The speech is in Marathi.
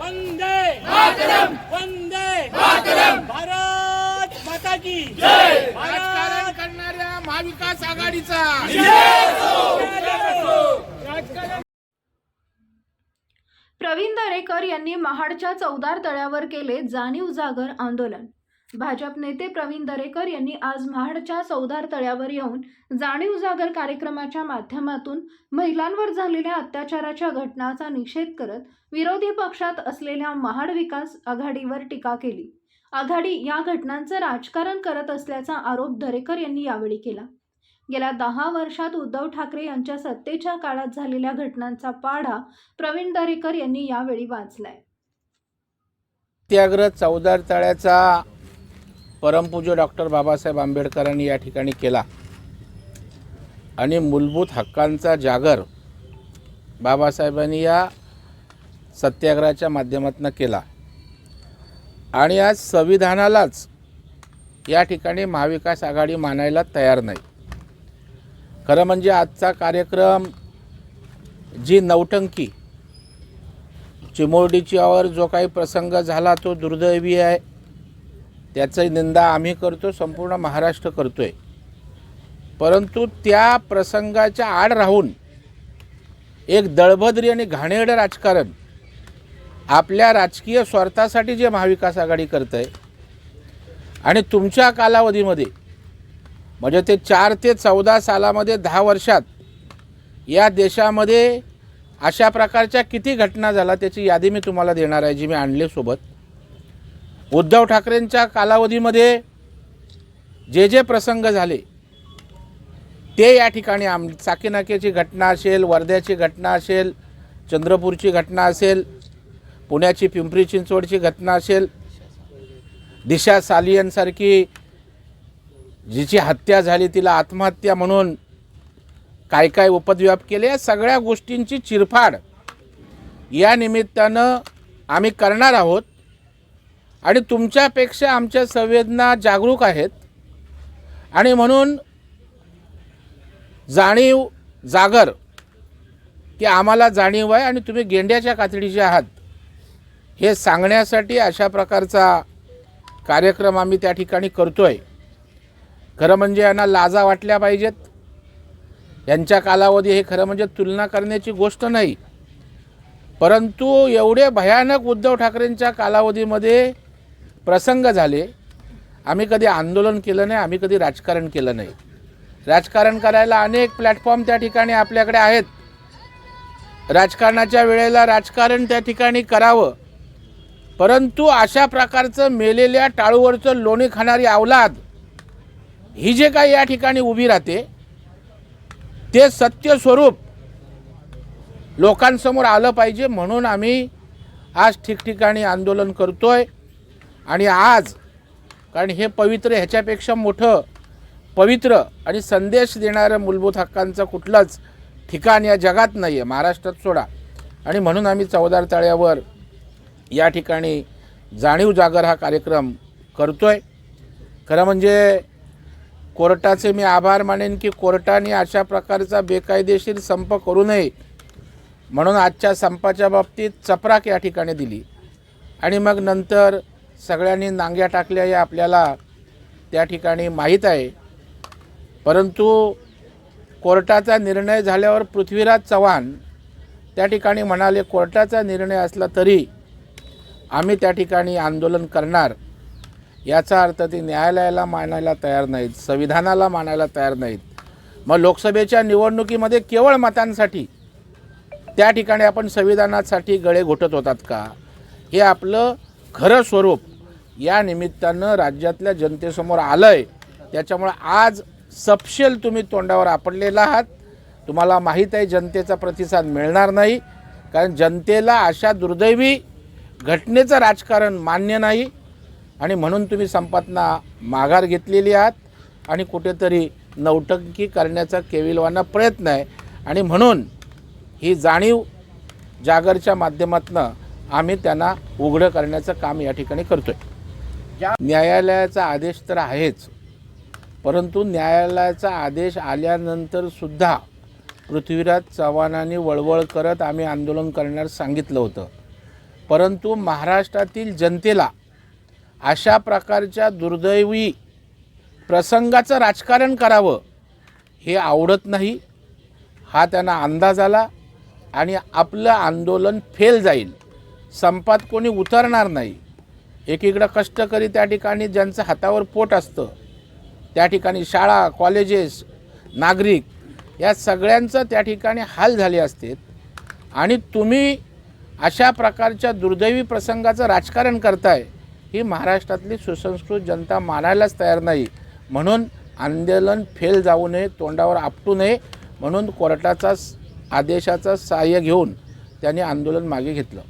वंदे वंदे भारत माता की राजकारण करणाऱ्या महाविकास आघाडीचा! राजकारण प्रवीण दरेकर यांनी महाडच्या चौदार तळ्यावर केले जाणीव जागर आंदोलन. भाजप नेते प्रवीण दरेकर यांनी आज महाडच्या चौदार तळ्यावर येऊन जाणीव जागर कार्यक्रमाच्या माध्यमातून महिलांवर झालेल्या अत्याचाराच्या घटनाचा निषेध करत विरोधी पक्षात असलेल्या महाड विकास आघाडीवर टीका केली. आघाडी या घटनांचं राजकारण करत असल्याचा आरोप दरेकर यांनी यावेळी केला. गेल्या दहा वर्षात उद्धव ठाकरे यांच्या सत्तेच्या काळात झालेल्या घटनांचा पाढा प्रवीण दरेकर यांनी यावेळी वाचलाय. सत्याग्रह चौदार तळ्याचा परमपूज्य डॉक्टर बाबासाहेब आंबेडकरांनी या ठिकाणी केला. आणि मूलभूत हक्कांचा जागर बाबासाहेबांनी या सत्याग्रहाच्या माध्यमातून केला. आणि आज संविधानालाच या ठिकाणी महाविकास आघाडी मानायला तयार नाही. खरं म्हणजे आजचा कार्यक्रम जी नौटंकी चिमोरडीच्यावर जो काही प्रसंग झाला तो दुर्दैवी आहे. त्याची निंदा आम्ही करतो संपूर्ण महाराष्ट्र करतो आहे परंतु त्या प्रसंगाच्या आड राहून एक दळभद्री आणि घाणेरडं राजकारण आपल्या राजकीय स्वार्थासाठी जे महाविकास आघाडी करत आहे आणि तुमच्या कालावधीमध्ये म्हणजे ते चार ते चौदा सालामध्ये दहा वर्षात या देशामध्ये अशा प्रकारच्या किती घटना झाल्या त्याची यादी मी तुम्हाला देणार आहे जी मी आणले सोबत. उद्धव ठाकरेंच्या कालावधीमध्ये जे जे प्रसंग झाले ते या ठिकाणी आम चाकीनाक्याची घटना असेल वर्ध्याची घटना असेल चंद्रपूरची घटना असेल पुण्याची पिंपरी चिंचवडची घटना असेल दिशा सालियनसारखी जिची हत्या झाली तिला आत्महत्या म्हणून काय काय उपद्व्याप केले या सगळ्या गोष्टींची चिरफाड या निमित्तानं आम्ही करणार आहोत. आणि तुमच्यापेक्षा आमच्या संवेदना जागरूक आहेत. आणि म्हणून जाणीव जागर की आम्हाला जाणीव आहे आणि तुम्ही गेंड्याच्या कातडीचे आहात हे सांगण्यासाठी अशा प्रकारचा कार्यक्रम आम्ही त्या ठिकाणी करतो आहे खरं म्हणजे यांना लाजा वाटल्या पाहिजेत. यांच्या कालावधी हे खरं म्हणजे तुलना करण्याची गोष्ट नाही. परंतु एवढे भयानक उद्धव ठाकरेंच्या कालावधीमध्ये प्रसंग झाले. आम्ही कधी आंदोलन केलं नाही आम्ही कधी राजकारण केलं नाही. राजकारण करायला अनेक प्लॅटफॉर्म त्या ठिकाणी आपल्याकडे आहेत. राजकारणाच्या वेळेला राजकारण त्या ठिकाणी करावं. परंतु अशा प्रकारचं मेलेल्या टाळूवरचं लोणी खाणारी अवलाद ही जे काही या ठिकाणी उभी राहते ते सत्य स्वरूप लोकांसमोर आलं पाहिजे म्हणून आम्ही आज ठिकठिकाणी आंदोलन करतोय. आणि आज कारण हे पवित्र ह्याच्यापेक्षा मोठं पवित्र आणि संदेश देणाऱ्या मूलभूत हक्कांचं कुठलंच ठिकाण या जगात नाही आहे महाराष्ट्रात सोडा. आणि म्हणून आम्ही चौदार तळ्यावर या ठिकाणी जाणीव जागर हा कार्यक्रम करतो आहे खरं म्हणजे कोर्टाचे मी आभार मानेन की कोर्टाने अशा प्रकारचा बेकायदेशीर संप करू नये म्हणून आजच्या संपाच्या बाबतीत चपराक या ठिकाणी दिली. आणि मग नंतर सगळ्यांनी नांग्या टाकल्या हे आपल्याला त्या ठिकाणी माहीत आहे. परंतु कोर्टाचा निर्णय झाल्यावर पृथ्वीराज चव्हाण त्या ठिकाणी म्हणाले कोर्टाचा निर्णय असला तरी आम्ही त्या ठिकाणी आंदोलन करणार. याचा अर्थ ते न्यायालयाला मानायला तयार नाहीत संविधानाला मानायला तयार नाहीत. मग लोकसभेच्या निवडणुकीमध्ये केवळ मतांसाठी त्या ठिकाणी आपण संविधानासाठी गळे घोटत होतात का? हे आपलं खरं स्वरूप या निमित्तानं राज्यातल्या जनतेसमोर आलं आहे त्याच्यामुळं आज सपशेल तुम्ही तोंडावर आपडलेला आहात. तुम्हाला माहीत आहे जनतेचा प्रतिसाद मिळणार नाही. कारण जनतेला अशा दुर्दैवी घटनेचं राजकारण मान्य नाही. आणि म्हणून तुम्ही संपातना माघार घेतलेली आहात. आणि कुठेतरी नौटंकी करण्याचा केविलवाना प्रयत्न आहे. आणि म्हणून ही जाणीव जागरच्या माध्यमातून आम्ही त्यांना उघडं करण्याचं काम या ठिकाणी करतो आहे न्यायालयाचा आदेश तर आहेच परंतु न्यायालयाचा आदेश आल्यानंतर सुद्धा पृथ्वीराज चव्हाणांनी वळवळ करत आम्ही आंदोलन करण्यास सांगितलं होतं. परंतु महाराष्ट्रातील जनतेला अशा प्रकारच्या दुर्दैवी प्रसंगाचं राजकारण करावं हे आवडत नाही. हा त्यांना अंदाज आला आणि आपलं आंदोलन फेल जाईल. संपात कोणी उतरणार नाही. एकीकडं कष्टकरी त्या ठिकाणी ज्यांचं हातावर पोट असतं त्या ठिकाणी शाळा कॉलेजेस नागरिक या सगळ्यांचं त्या ठिकाणी हाल झाले असते. आणि तुम्ही अशा प्रकारच्या दुर्दैवी प्रसंगाचं राजकारण करताय ही महाराष्ट्रातली सुसंस्कृत जनता मानायलाच तयार नाही. म्हणून आंदोलन फेल जाऊ नये तोंडावर आपटू नये म्हणून कोर्टाचा आदेशाचा आदेशाचं सहाय्य घेऊन त्यांनी आंदोलन मागे घेतलं.